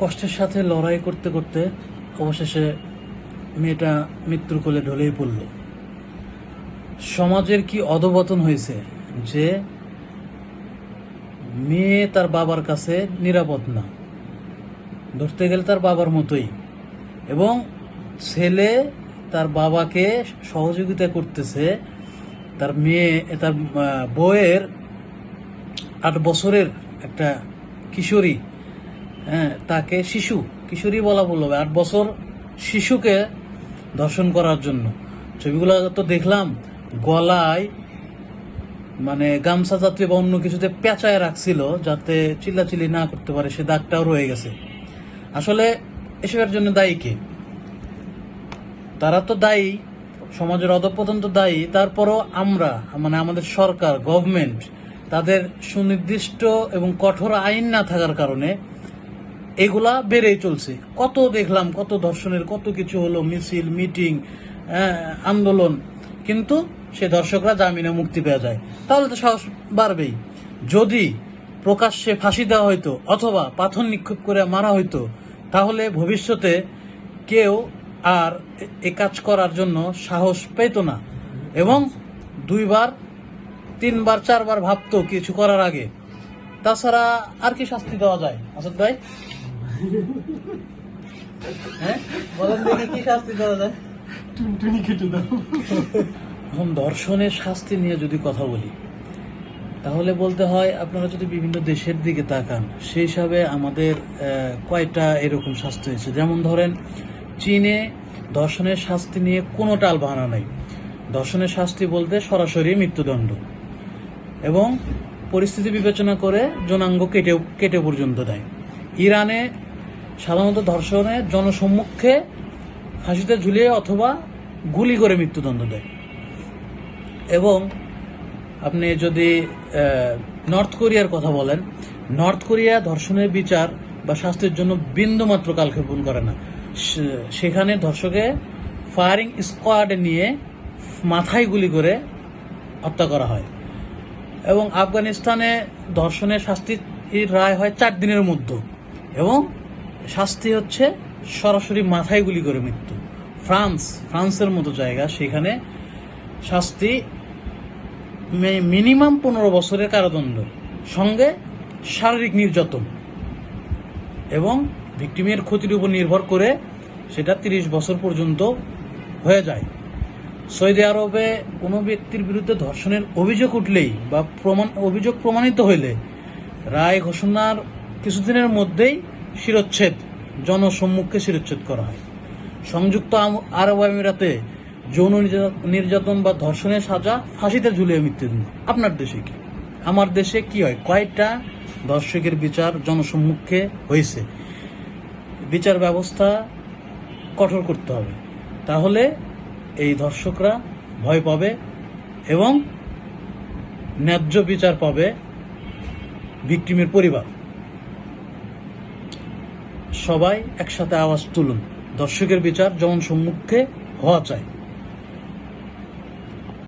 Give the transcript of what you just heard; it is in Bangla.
কষ্টের সাথে লড়াই করতে করতে অবশেষে মেয়েটা মৃত্যুর কোলে ঢলেই পড়ল। সমাজের কি অধপতন হয়েছে যে মেয়ে তার বাবার কাছে নিরাপদ না। ধরতে গেলে তার বাবার মতোই। এবং ছেলে তার বাবাকে সহযোগিতা করতেছে। তার মেয়ে, তার বউয়ের আট বছরের একটা কিশোরী হ্যাঁ তাকে শিশু, কিশোরী বলা বলল আট বছর শিশুকে দর্শন করার জন্য। ছবিগুলো তো দেখলাম, গলায় মানে গামছা জাতীয় বা অন্য কিছুতে পেঁচায় রাখছিল যাতে চিল্লাচিল্লি না করতে পারে, সে দাগটাও রয়ে গেছে। আসলে এসবের জন্য দায়ী কে? তারা তো দায়ী, সমাজের অধপতন তো দায়ী, তারপরও আমরা মানে আমাদের সরকার গভর্নমেন্ট তাদের সুনির্দিষ্ট এবং কঠোর আইন না থাকার কারণে এগুলা বেড়েই চলছে। কত দেখলাম, কত ধর্ষণের, কত কিছু হলো, মিছিল, মিটিং আন্দোলন। কিন্তু সে দর্শকরা জামিনে মুক্তি পেয়ে যায়। তাহলে তো সাহস বাড়বেই। যদি প্রকাশ্যে ফাঁসি দেওয়া হইতো অথবা পাথর নিক্ষেপ করে মারা হইতো, তাহলে ভবিষ্যতে কেউ আর এ- কাজ করার জন্য সাহস পেত না। এবং দুইবার, তিনবার, চারবার ভাবতো কিছু করার আগে। তাছাড়া আর কি শাস্তি দেওয়া যায়, আসাদ ভাই? হ্যাঁ বলেন এখন ধর্ষণের শাস্তি নিয়ে যদি কথা বলি, তাহলে বলতে হয় আপনারা যদি বিভিন্ন দেশের দিকে তাকান, সেই হিসাবে আমাদের কয়টা এরকম শাস্তি হয়েছে। যেমন ধরেন, চীনে ধর্ষণের শাস্তি নিয়ে কোনো টাল বাহানা নাই। ধর্ষণের শাস্তি বলতে সরাসরি মৃত্যুদণ্ড। এবং পরিস্থিতি বিবেচনা করে জনাঙ্গ কেটে কেটে পর্যন্ত দেয়। ইরানে সাধারণত ধর্ষণে জনসম্মুখে ফাঁসিতে ঝুলিয়ে অথবা গুলি করে মৃত্যুদণ্ড দেয়। এবং আপনি যদি নর্থ কোরিয়ার কথা বলেন, নর্থ কোরিয়া ধর্ষণের বিচার বা শাস্তির জন্য বিন্দুমাত্র কালক্ষেপণ করে না। সেখানে ধর্ষকে ফায়ারিং স্কোয়াড নিয়ে মাথায় গুলি করে হত্যা করা হয়। এবং আফগানিস্তানে ধর্ষণের শাস্তির রায় হয় চার দিনের মধ্যে। এবং শাস্তি হচ্ছে সরাসরি মাথায় গুলি করে মৃত্যু। ফ্রান্স, ফ্রান্সের মতো জায়গা, সেখানে শাস্তি মিনিমাম পনেরো বছরের কারাদণ্ড। সঙ্গে শারীরিক নির্যাতন। এবং ভিক্টিমের ক্ষতির উপর নির্ভর করে সেটা তিরিশ বছর পর্যন্ত হয়ে যায়। সৌদি আরবে কোনো ব্যক্তির বিরুদ্ধে ধর্ষণের অভিযোগ উঠলেই বা প্রমাণ, অভিযোগ প্রমাণিত হইলে রায় ঘোষণার কিছুদিনের মধ্যেই শিরচ্ছেদ, জনসম্মুখে শিরোচ্ছেদ করা হয়। সংযুক্ত আরব আমিরাতে যৌন নির্যা- নির্যাতন বা ধর্ষণের সাজা, ফাঁসিতে ঝুলিয়ে মৃত্যুদণ্ড আপনার দেশে কি? আমার দেশে কি হয়? কয়টা দর্শকের বিচার জনসম্মুখে হয়েছে? বিচার ব্যবস্থা কঠোর করতে হবে। তাহলে এই দর্শকরা ভয় পাবে এবং ন্যায্য বিচার পাবে ভিকটিমের পরিবার। সবাই একসাথে আওয়াজ তুলুন। দর্শকের বিচার যেমন সম্মুখে হওয়া চাই।